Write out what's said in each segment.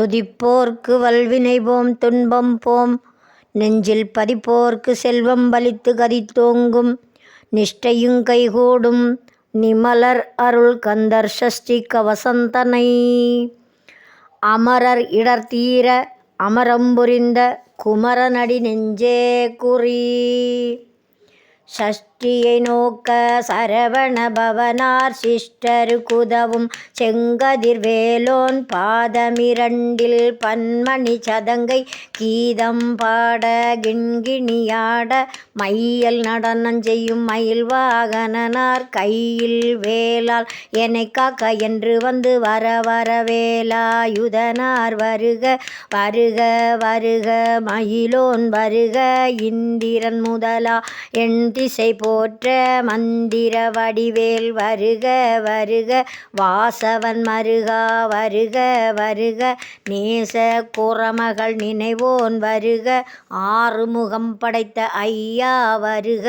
துதிப்போர்க்கு வல்வினை போம் துன்பம் போம். நெஞ்சில் பதிப்போர்க்கு செல்வம் பலித்து கதித்தோங்கும். நிஷ்டையுங் கைகூடும் நிமலர் அருள் கந்தர் சஷ்டி கவசந்தனை. அமரர் இடர்தீர அமரம்புரிந்த குமரனடி நெஞ்சே குறி. சஷ்டி சஷ்டியை நோக்க சரவண பவனார் சிஷ்டரு குதவும் செங்கதிர் வேலோன் பாதமிரண்டில் பன்மணி சதங்கை கீதம் பாட கிண்கிணியாட மையல் நடனம் செய்யும் மயில் வாகனனார் கையில் வேலால் என்னை காக்க என்று வந்து வர வர வேலாயுதனார் வருக வருக வருக மயிலோன் வருக இந்திரன் முதலா என் திசை போற்ற மந்திர வடிவேல் வருக வருக. வாசவன் மருகா வருக வருக. நேச குறமகள் நினைவோன் வருக. ஆறுமுகம் படைத்த ஐயா வருக.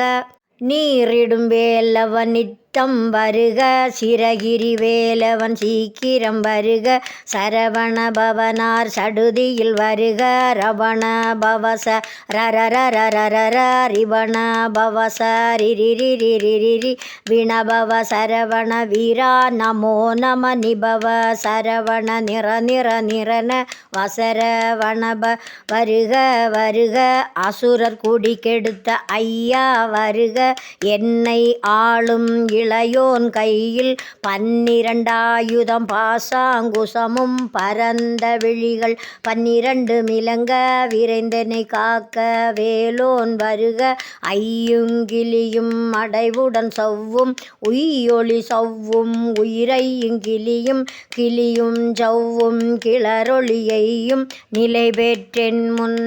நீரிடும் வேலவன் சித்தம் வருக சிறகிரி வேலவன் சீக்கிரம் வருக சரவண பவனார் சடுதியில் வருக ரவண பவச ரரரரரரிவண பவச ரிரிரிரிரிரி விணபவ சரவண வீரா நமோ நம நிபவ சரவண நிற நிற நிறன வசர வசரவணப வருக வருக அசுரர் குடி கெடுத்த ஐயா வருக என்னை ஆளும் இள இளையோன் கையில் பன்னிரண்டாயுதம் பாசாங்குசமும் பரந்த விழிகள். பன்னிரண்டு மிளங்க விரைந்தனை காக்க வேலோன் வருக. ஐயுங்கிலியும் அடைவுடன் சவ்வும் உய்யொளி சவ்வும் உயிரையும் கிளியும் கிளியும் ஜவ்வும் கிளரொளியையும் நிலை பெற்றென் முன்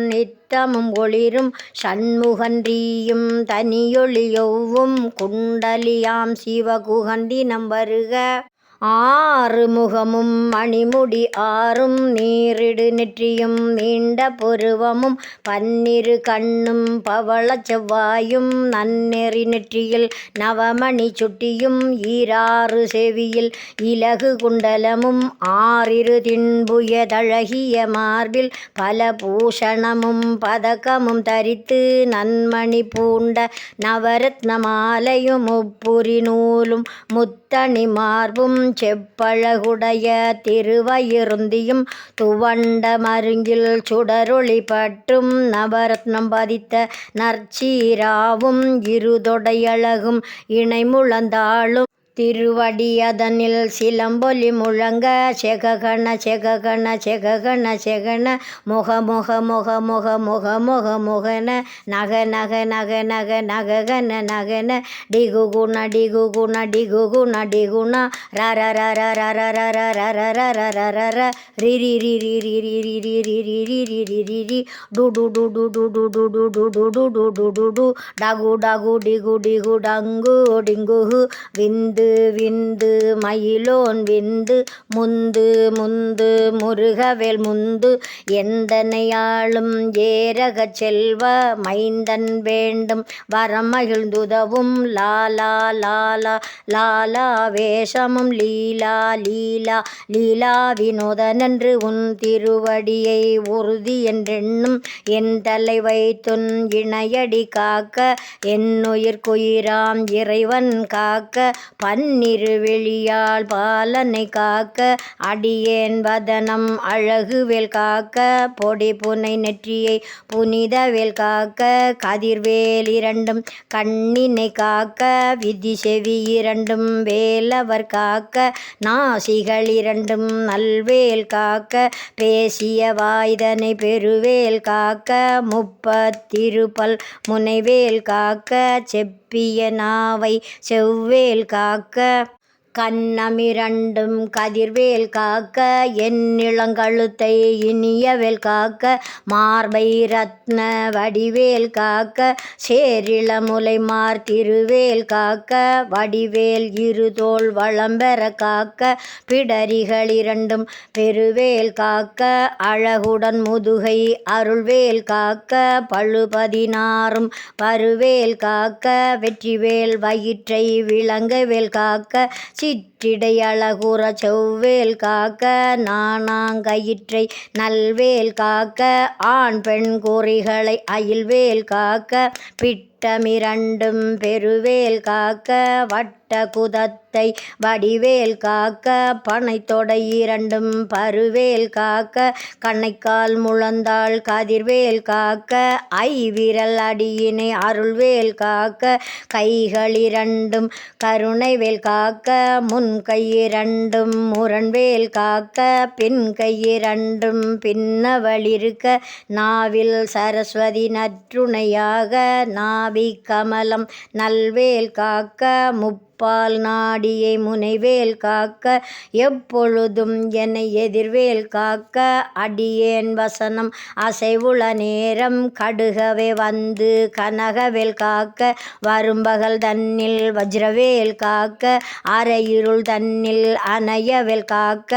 நித்தமும் ஒளிரும். சண்முகன்றியும் தனியொளியொவ்வும் குண்டலியாம் சிவகுகண்டினம் வருக. ஆறுமுகமும் மணிமுடி ஆறும் நீரிடு நெற்றியும் நீண்ட புருவமும் பன்னிரு கண்ணும் பவள செவ்வாயும் நன்னெறி நெற்றியில் நவமணி சுட்டியும் ஈராறு செவியில் இலகு குண்டலமும் ஆறிரு தின்புயதழகிய மார்பில் பல பூஷணமும் பதக்கமும் தரித்து நன்மணி பூண்ட நவரத்ன மாலையும் முப்புரி நூலும் முத்தணி மார்பும் செப்பழகுடைய திருவயிருந்தியும் துவண்ட மருங்கில் சுடரொளி பற்றும் நவரத்னம் பதித்த நற்சீராவும் இருதொடையழகும் இணைமுழந்தாளும் திருவடியதனில் சிலம்பொலி முழங்க செககண செககண செககண செகன முக முக முக முக முக முக முகன நக நக நக நக நககன நகன டிகுகுண டிகுகுண டிகுகுண டிகுண ரர ரர ரர ரர ரர ரர ரர ர ரிரி ரிரி ரிரி ரிரி ரிரி ரிரி ரிரி ரி டு டு டு டு டு டு டு டு டு டு டு டு டு டு டு டகு டகு டிகு டிகு டங்கு டிங்குஹு விந்து விந்து மயிலோன் விந்து முந்து முந்து முருகவேல் முந்து எந்தனையாளும் ஏரக செல்வ மைந்தன் வேண்டும் வரமகிழ்ந்துதவும் லாலா லாலா லாலா வேஷமும் லீலா லீலா லீலா வினோதனன்று உன் திருவடியை உறுதி என்றெண்ணும் என் தலை வைத்துன் இணையடி காக்க என்னுயிர் குயிராம் இறைவன் காக்க பன் பன்னிரு வெளியால் பாலனை காக்க அடியேன் வதனம் அழகுவேல் காக்க பொடி புனை நெற்றியை புனிதவேல் காக்க கதிர்வேல் இரண்டும் கண்ணினை காக்க விதி செவி இரண்டும் வேலவர் காக்க நாசிகள் இரண்டும் நல்வேல் காக்க பேசிய வாய்தனை பெருவேல் காக்க முப்பத்திருப்பல் முனைவேல் காக்க செப்பிய நாவை செவ்வேல் காக்க கண்ணமிரண்டும் கதிர்வேல் காக்க என் இளங்கழுத்தை இனியவேல் காக்க மார்பை ரத்ன வடிவேல் காக்க சேரிளமுலை மார் திருவேல் காக்க வடிவேல் இருதோல் வளம்பெற காக்க பிடரிகள் இரண்டும் பெருவேல் காக்க அழகுடன் முதுகை அருள்வேல் காக்க பழுபதினாறும் பருவேல் காக்க வெற்றிவேல் வயிற்றை விளங்கவேல் காக்க சிற்றிடையழகுற செவ்வேல் காக்க நாணாங்கயிற்றை நல்வேல் காக்க ஆண் பெண் குறிகளை அயில்வேல் காக்க வட்டமிரண்டும் பெருவேல் காக்க வட்ட குதத்தை வடிவேல் காக்க பனைத்தொடை இரண்டும் பருவேல் காக்க கண்ணைக்கால் முழந்தாள் கதிர்வேல் காக்க ஐவிரல் அடியினை அருள்வேல் காக்க கைகளிரண்டும் கருணைவேல் காக்க முன் கையிரண்டும் முரண்வேல் காக்க பின் கையிரண்டும் பின்னவளிருக்க நாவில் சரஸ்வதி நற்றுணையாக நா கமலம் நல்வேல் காக்க முப் முப்பால் நாடியை முனைவேல் காக்க எப்பொழுதும் என்னை எதிர்வேல் காக்க. அடியேன் வசனம் அசைவுள நேரம் கடுகவே வந்து கனகவேல் காக்க. வரும்பகல் தன்னில் வஜ்ரவேல் காக்க. அரையிருள் தன்னில் அணையவேல் காக்க.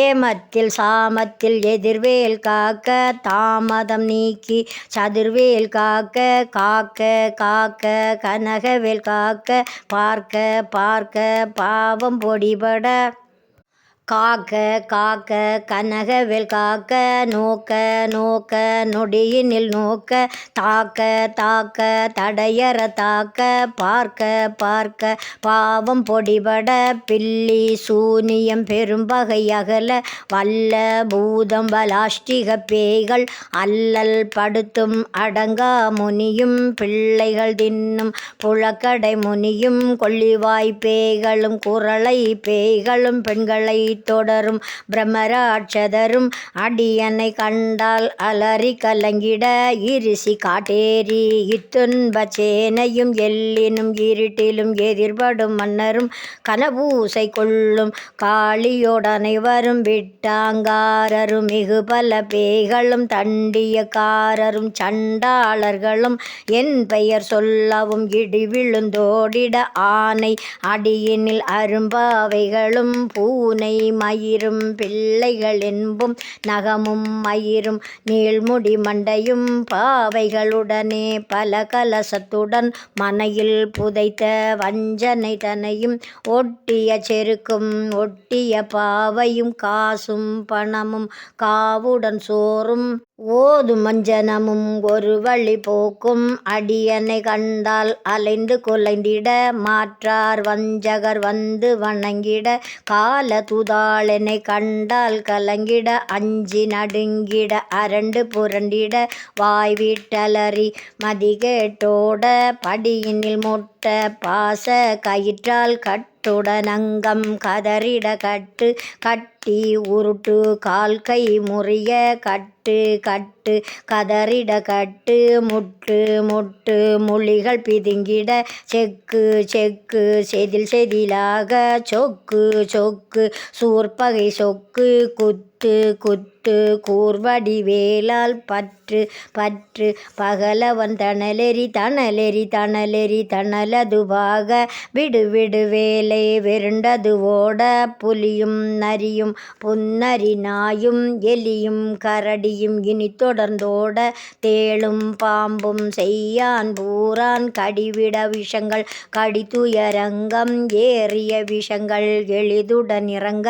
ஏமத்தில் சாமத்தில் எதிர்வேல் காக்க. தாமதம் நீக்கி சதுர்வேல் காக்க. காக்க காக்க கனகவேல் காக்க. பார்க்க பார்க்க பாவம் பொடிபட காக்க காக்க கனகவேல் காக்க நோக்க நோக்க நொடியினில் நோக்க தாக்க தாக்க தடையற தாக்க பார்க்க பார்க்க பாவம் பொடிபட பில்லி சூனியம் பெரும்பகை அகல வல்ல பூதம் பலாஷ்டிக பேய்கள் அல்லல் படுத்தும் அடங்கா முனியும் பிள்ளைகள் தின்னும் புழக்கடை முனியும் கொள்ளிவாய் பேய்களும் குரளை பேய்களும் பெண்களை தொடரும். பிரம்மராட்சதரும் அடியனை கண்டால் அலறி கலங்கிட இருசி காட்டேரி இத்துன்ப சேனையும் எல்லினும் இருட்டிலும் எதிர்படும் மன்னரும் கனபூசை கொள்ளும் காளியோடனைவரும் விட்டாங்காரரும் மிகு பல பேய்களும் தண்டியக்காரரும் சண்டாளர்களும் என் பெயர் சொல்லவும் இடி விழுந்தோடிட ஆனை அடியினில் அரும்பாவைகளும் பூனை மயிரும் பிள்ளைகள் என்பும் நகமும் மயிரும் நீள்முடி மண்டையும் பாவைகளுடனே பல கலசத்துடன் மனையில் புதைத்த வஞ்சனை தனையும் ஒட்டிய செருக்கும் ஒட்டிய பாவையும் காசும் பணமும் காவுடன் சோறும் ஓது மஞ்சனமும் ஒரு வழி போக்கும். அடியனை கண்டால் அலைந்து குலைந்திட மாற்றார் வஞ்சகர் வந்து வணங்கிட. கால துதாளனை கண்டால் கலங்கிட. அஞ்சி நடுங்கிட. அரண்டு புரண்டிட. வாய் வீட்டலறி மதிகேட்டோட. படியினில் மொட்ட பாச கயிற்றால் கட்டுடனங்கம் கதறிட கட்டு கட்டி உருட்டு கால் கை முறிய கட்டு கட்டு கதறிட கட்டு முட்டு முட்டு மொழிகள் பிதுங்கிட செக்கு செக்கு செதில் செதிலாக சொக்கு சொக்கு சூர்பகை சொக்கு குத்து குத்து கூர்வடி வேலால் பற்று பற்று பகலவன் தணலெறி தணலெறி தணலெறி தணலதுவாக விடு விடு வேலை வெருண்டது ஓட புலியும் நரியும் புன்னரி நாயும் எலியும் கரடியும் இனி தொடர்ந்தோட தேளும் பாம்பும் செய்யான் பூரான் கடிவிட விஷங்கள். கடித்துயரங்கம் ஏறிய விஷங்கள் எளிதுடன் இறங்க.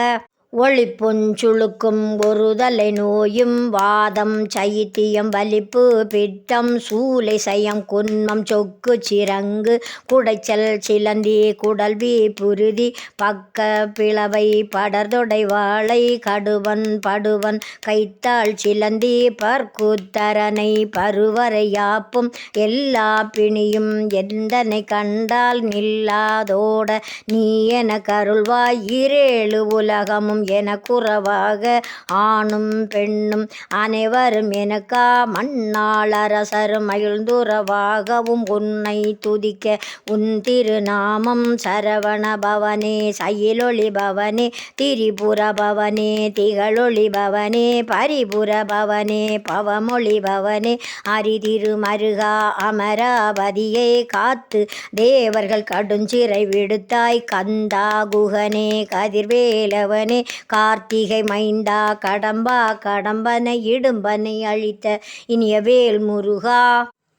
ஒளிப்புஞ்சுளுக்கும் ஒருதலை நோயும் வாதம் சைத்தியம் வலிப்பு பிட்டம் சூலை சயம் குன்மம் சொக்கு சிரங்கு குடைச்சல் சிலந்தி குடல்வி புருதி பக்க பிளவை படர்தொடை வாழை கடுவன் படுவன் கைத்தாள் சிலந்தி பற்குத்தரனை பருவரை யாப்பும் எல்லா பிணியும் எந்தனை கண்டால் நில்லாதோட நீ என கருள்வாய் இரேழு உலகமும் என குறவாக ஆணும் பெண்ணும் அனைவரும் எனக்கா மண்ணாள் அரசரும் மகிழ்ந்துறவாகவும் உன்னை துதிக்க உன் திருநாமம் சரவண பவனே சயிலொளி பவனே திரிபுர பவனே திகழொளி பவனே பரிபுர பவனே பவமொழி பவனே. அரிதிருமருகா அமராவதியை காத்து தேவர்கள் கடுஞ்சிறை விடுத்தாய் கந்தா குகனே கதிர்வேலவனே கார்த்திகை மைந்தா கடம்பா கடம்பனை இடும்பனை அழித்த இனிய வேல் முருகா.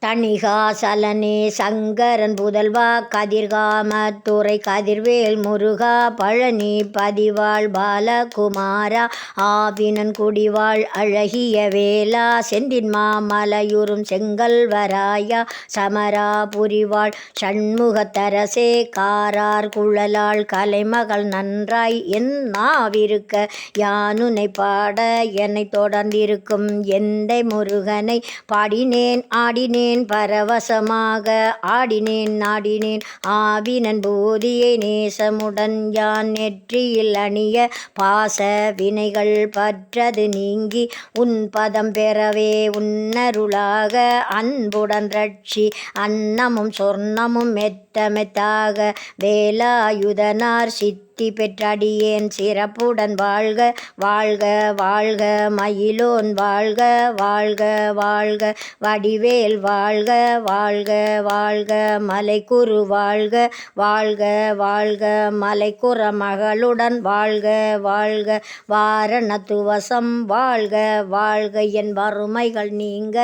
தணிகாசலனே சங்கரன் புதல்வா கதிர்காமத்துறை கதிர்வேல் முருகா பழனி பதிவாள் பாலகுமாரா ஆவினன் குடிவாள் அழகிய வேலா செந்தின்மா மலையுறும் செங்கல்வராயா சமரா புரிவாள் சண்முகத்தரசே காரார் குழலாள் கலைமகள் நன்றாய் என் நாவிருக்க யானுனை பாட என்னை தொடர்ந்திருக்கும் எந்தை முருகனை பாடினேன் ஆடினேன். பரவசமாக ஆடினேன் நாடினேன். ஆவினன் போதியை நேசமுடன் யான் நெற்றியில் அணிய பாச வினைகள் பற்றது நீங்கி உன் பதம் பெறவே உன்னருளாக அன்புடன் ரட்சி அன்னமும் சொர்ணமும் மெத்த மெத்தாக வேலாயுதனார் சித்தி பெற்றடியேன் சிறப்புடன் வாழ்க வாழ்க வாழ்க மயிலோன் வாழ்க வாழ்க வாழ்க வடிவேல் வாழ்க வாழ்க வாழ்க மலைக்குரு வாழ்க வாழ்க வாழ்க மலைக்குற மகளுடன் வாழ்க வாழ்க வாரணத்துவசம் வாழ்க வாழ்க என் வறுமைகள் நீங்க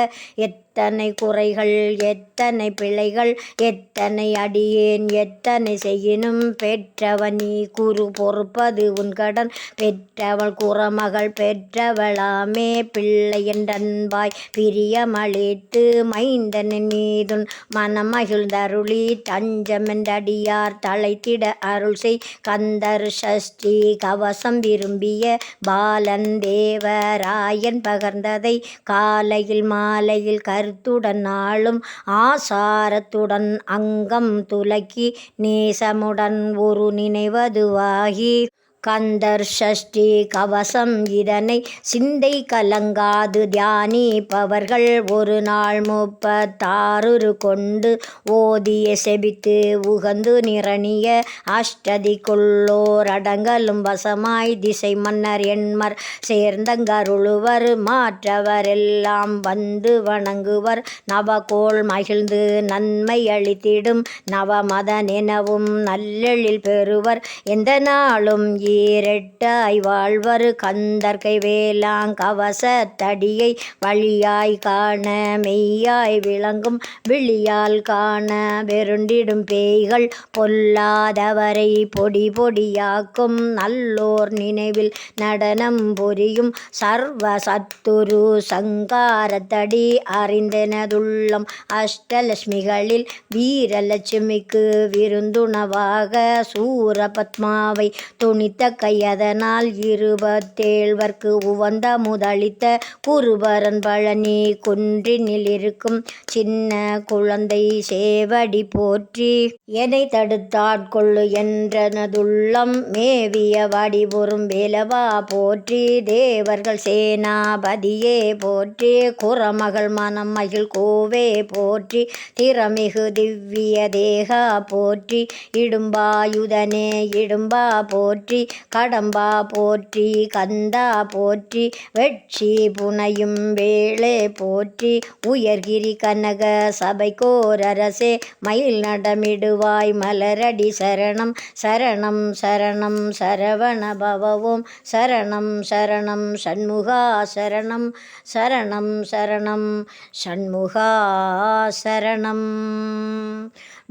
எத்தனை குறைகள் எத் எத்தனை பிள்ளைகள் எத்தனை அடியேன் எத்தனை செய்யினும் பெற்றவன் நீ குரு பொறுப்பது உன் கடன். பெற்றவள் குறமகள் பெற்றவளாமே பிள்ளை என்றன்பாய் பிரியமளித்து மைந்தனின் மீதுன் மனமகிழ்ந்தருளி தஞ்சமென்றடியார் தலைத்திட அருள் செய். கந்தர் சஷ்டி கவசம் விரும்பிய பாலன் தேவராயன் பகர்ந்ததை காலையில் மாலையில் கருத்துடன் நாளும் ஆசாரத்துடன் அங்கம் துலக்கி நேசமுடன் ஒரு நினைவதுவாகி கந்தர் ஷஷ்டி கவசம் இதனை சிந்தை கலங்காது தியானிப்பவர்கள் ஒரு நாள் முப்பத்தாறு கொண்டு ஓதிய செபித்து உகந்து நிரணிய அஷ்டதிக்குள்ளோர் அடங்கலும் வசமாய் திசை மன்னர் எண்மர் சேர்ந்தங்கருளுவர் மாற்றவரெல்லாம் வந்து வணங்குவர் நவகோள் மகிழ்ந்து நன்மை அளித்திடும் நவமதனெனவும் நல்லெழில் பெறுவர். எந்த நாளும் ஈரெட்டாய் வாழ்வர் கந்தர்கை வேளாங் கவசத்தடியை வழியாய் காண மெய்யாய் விளங்கும் விழியால் காண வெருண்டிடும் பேய்கள் பொல்லாதவரை பொடி பொடியாக்கும் நல்லோர் நினைவில் நடனம் புரியும் சர்வ சத்துரு சங்காரத்தடி அறிந்தனதுள்ளம் அஷ்டலட்சுமிகளில் வீரலட்சுமிக்கு விருந்துணவாக சூரபத்மாவை துணித்த கையதனால் இருபத்தேழ்வர்க்கு உவந்த முதளித்த குருபரன் பழனி குன்றினில் இருக்கும் சின்ன குழந்தை சேவடி போற்றி. எனை தடுத்தாட்கொள்ளு என்றனதுள்ளம் மேவிய வடிபுறும் வேலவா போற்றி. தேவர்கள் சேனாபதியே போற்றி. குரமகள் மனம் மகிழ் கோவே போற்றி. திறமிகு திவ்ய தேகா போற்றி. இடும்பாயுதனே இடும்பா போற்றி. கடம்பா போற்றி கந்தா போற்றி வெட்சி புனையும் வேளே போற்றி. உயர்கிரி கனக சபை கோரரசே மயில் நடமிடுவாய் மலரடி சரணம். சரணம் சரணம் சரவண பவவும். சரணம் சரணம் சண்முகா சரணம். சரணம் சரணம் சண்முகா சரணம்.